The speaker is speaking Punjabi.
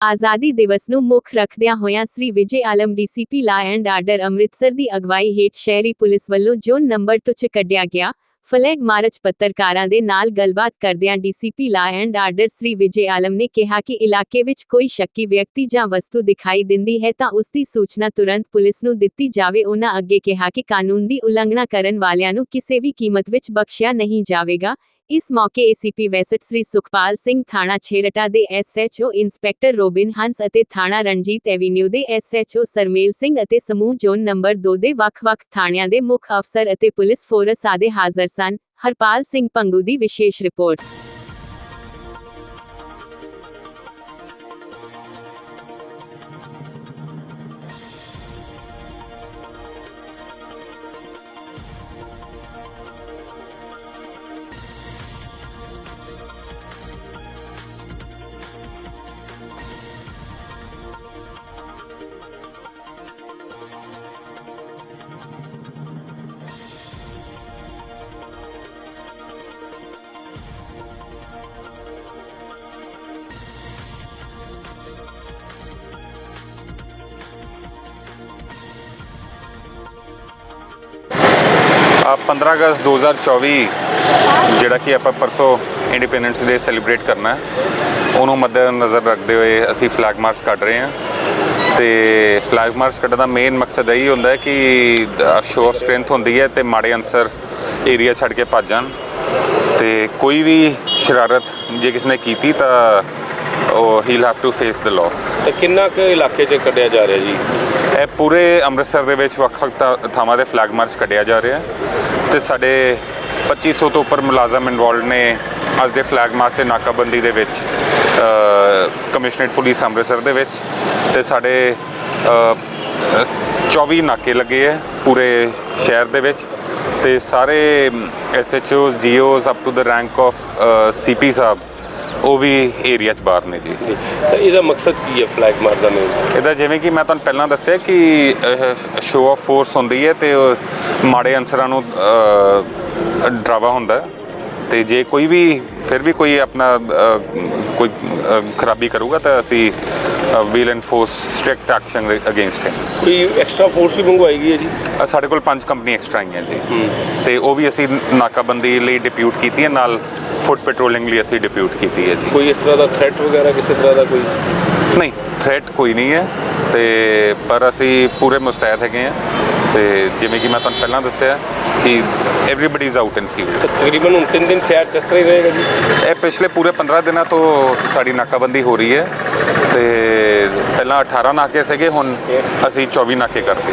ਆਜ਼ਾਦੀ ਦਿਵਸ ਨੂੰ ਮੁੱਖ ਰੱਖਦਿਆਂ ਹੋਇਆਂ Shri Vijay Alam, DCP law and order Amritsar ਦੀ ਅਗਵਾਈ ਹੇਠ ਸ਼ਹਿਰੀ ਪੁਲਿਸ ਵੱਲੋਂ ਜ਼ੋਨ ਨੰਬਰ 2 ਚ ਕੱਢਿਆ ਗਿਆ। ਫਲੈਗ ਮਾਰਚ ਪੱਤਰਕਾਰਾਂ ਦੇ ਨਾਲ ਗੱਲਬਾਤ ਕਰਦਿਆਂ DCP law and order Shri Vijay Alam ਨੇ ਕਿਹਾ ਕਿ ਇਲਾਕੇ ਵਿੱਚ ਕੋਈ ਸ਼ੱਕੀ ਵਿਅਕਤੀ ਜਾਂ ਵਸਤੂ ਦਿਖਾਈ ਦਿੰਦੀ ਹੈ ਤਾਂ ਉਸ ਦੀ ਸੂਚਨਾ ਤੁਰੰਤ ਪੁਲਿਸ ਨੂੰ ਦਿੱਤੀ ਜਾਵੇ। ਉਹਨਾਂ ਅੱਗੇ ਕਿਹਾ ਕਿ ਕਾਨੂੰਨ ਦੀ ਉਲੰਘਣਾ ਕਰਨ ਵਾਲਿਆਂ ਨੂੰ ਕਿਸੇ ਵੀ ਕੀਮਤ ਵਿੱਚ ਬਖਸ਼ਿਆ ਨਹੀਂ ਜਾਵੇਗਾ। ਇਸ ਮੌਕੇ ਏਸੀਪੀ ਵੈਸਟ ਸ੍ਰੀ ਸੁਖਪਾਲ ਸਿੰਘ ਥਾਣਾ ਛੇਰਟਾ ਦੇ ਐਸਐਚਓ ਇੰਸਪੈਕਟਰ ਰੋਬਿਨ ਹੰਸ ਅਤੇ ਥਾਣਾ ਰਣਜੀਤ ਐਵੀਨਿਊ ਦੇ ਐਸਐਚਓ ਸਰਮੇਲ ਸਿੰਘ ਅਤੇ ਸਮੂਹ ਜ਼ੋਨ ਨੰਬਰ 2 ਦੇ ਵੱਖ-ਵੱਖ ਥਾਣਿਆਂ ਦੇ ਮੁੱਖ ਅਫਸਰ ਅਤੇ ਪੁਲਿਸ ਫੋਰਸ ਆਦੇ ਹਾਜ਼ਰ ਸਨ। ਹਰਪਾਲ ਸਿੰਘ ਪੰਗੂ ਦੀ ਵਿਸ਼ੇਸ਼ ਰਿਪੋਰਟ। ਆ 15 ਅਗਸਤ 2024 ਜਿਹੜਾ ਕਿ ਆਪਾਂ ਪਰਸੋਂ ਇੰਡੀਪੈਂਡੈਂਸ ਡੇ ਸੈਲੀਬ੍ਰੇਟ ਕਰਨਾ ਹੈ, ਉਹਨੂੰ ਮੱਦੇਨਜ਼ਰ ਰੱਖਦੇ ਹੋਏ ਅਸੀਂ ਫਲੈਗ ਮਾਰਚ ਕੱਢ ਰਹੇ ਹਾਂ। ਤੇ ਫਲੈਗ ਮਾਰਚ ਕੱਢਣ ਦਾ ਮੇਨ ਮਕਸਦ ਇਹੀ ਹੁੰਦਾ ਹੈ ਕਿ ਸ਼ੋਅ ਸਟਰੈਂਥ ਹੁੰਦੀ ਹੈ ਤੇ ਮਾੜੇ ਅਨਸਰ ਏਰੀਆ ਛੱਡ ਕੇ ਭੱਜ ਜਾਣ। ਤੇ ਕੋਈ ਵੀ ਸ਼ਰਾਰਤ ਜੇ ਕਿਸ ਨੇ ਕੀਤੀ ਤਾਂ ਉਹ ਹੀ have to face the law ਤੇ ਕਿੰਨਾ ਕੁ ਇਲਾਕੇ 'ਚ ਕੱਢਿਆ ਜਾ ਰਿਹਾ ਜੀ? ਇਹ ਪੂਰੇ ਅੰਮ੍ਰਿਤਸਰ ਦੇ ਵਿੱਚ ਵੱਖ-ਵੱਖ ਥਾ- ਥਾਵਾਂ ਦੇ ਫਲੈਗ ਮਾਰਚ ਕੱਢਿਆ ਜਾ ਰਿਹਾ ਹੈ ਤੇ ਸਾਡੇ 2500 ਤੋਂ ਉੱਪਰ ਮੁਲਾਜ਼ਮ ਇਨਵੋਲਡ ਨੇ ਅੱਜ ਦੇ ਫਲੈਗ ਮਾਰਚ ਤੇ ਨਾਕਾਬੰਦੀ ਦੇ ਵਿੱਚ ਕਮਿਸ਼ਨਰੇਟ ਪੁਲਿਸ ਅੰਮ੍ਰਿਤਸਰ ਦੇ ਵਿੱਚ ਤੇ ਸਾਡੇ ਅ, 24 ਨਾਕੇ ਲੱਗੇ ਹੈ ਪੂਰੇ ਸ਼ਹਿਰ ਦੇ ਵਿੱਚ ਤੇ ਸਾਰੇ SHO GOs up to the rank of CP ਸਾਹਿਬ ਉਹ ਵੀ ਏਰੀਆ 'ਚ ਬਾਹਰ ਨੇ ਜੀ। ਤੇ ਇਹਦਾ ਮਕਸਦ ਕੀ ਹੈ ਫਲੈਗ ਮਾਰਦਾ ਨੇ ਇਹਦਾ ਜਿਵੇਂ ਕਿ ਮੈਂ ਤੁਹਾਨੂੰ ਪਹਿਲਾਂ ਦੱਸਿਆ ਕਿ ਸ਼ੋਅ ਆਫ ਫੋਰਸ ਹੁੰਦੀ ਹੈ ਤੇ ਉਹ ਮਾੜੇ ਅਨਸਰਾਂ ਨੂੰ ਡਰਾਵਾ ਹੁੰਦਾ ਹੈ। ਤੇ ਜੇ ਕੋਈ ਵੀ ਫਿਰ ਵੀ ਕੋਈ ਆਪਣਾ ਕੋਈ ਖਰਾਬੀ ਕਰੂਗਾ ਤਾਂ ਅਸੀਂ will and force strict action against him ਕੋਈ ਐਕਸਟਰਾ ਫੋਰਸ ਵੀ ਮੰਗਵਾਈ ਗਈ ਹੈ ਜੀ? ਸਾਡੇ ਕੋਲ ਪੰਜ ਕੰਪਨੀ ਐਕਸਟਰਾ ਆਈਆਂ ਜੀ। ਤੇ ਉਹ ਵੀ ਅਸੀਂ ਨਾਕਾਬੰਦੀ ਲਈ ਡਿਪਿਊਟ ਕੀਤੀ ਹੈ। ਨਾਲ ਫੁੱਟ ਪੈਟਰੋਲਿੰਗ ਲਈ ਅਸੀਂ ਡਿਪਿਊਟ ਕੀਤੀ ਹੈ ਜੀ। ਕੋਈ ਇਸ ਤਰ੍ਹਾਂ ਦਾ ਥ੍ਰੈਟ ਵਗੈਰਾ ਕਿਸੇ ਤਰ੍ਹਾਂ ਦਾ ਕੋਈ? ਨਹੀਂ ਥ੍ਰੈਟ ਕੋਈ ਨਹੀਂ ਹੈ ਤੇ ਪਰ ਅਸੀਂ ਪੂਰੇ ਮੁਸਤੈਦ ਹੈਗੇ ਆ ਤੇ ਜਿਵੇਂ ਕਿ ਮੈਂ ਤੁਹਾਨੂੰ ਪਹਿਲਾਂ ਦੱਸਿਆ ਕਿ everybody is out in field ਤਕਰੀਬਨ ਹੁਣ ਤਿੰਨ ਦਿਨ ਸ਼ਹਿਰ ਇਸ ਤਰ੍ਹਾਂ ਹੀ ਰਹੇਗਾ ਜੀ? ਇਹ ਪਿਛਲੇ ਪੂਰੇ 15 ਦਿਨਾਂ ਤੋਂ ਸਾਡੀ ਨਾਕਾਬੰਦੀ ਹੋ ਰਹੀ ਹੈ ਤੇ ਪਹਿਲਾਂ 18 ਨਾਕੇ ਸੀਗੇ ਹੁਣ ਅਸੀਂ 24 ਨਾਕੇ ਕਰਤੇ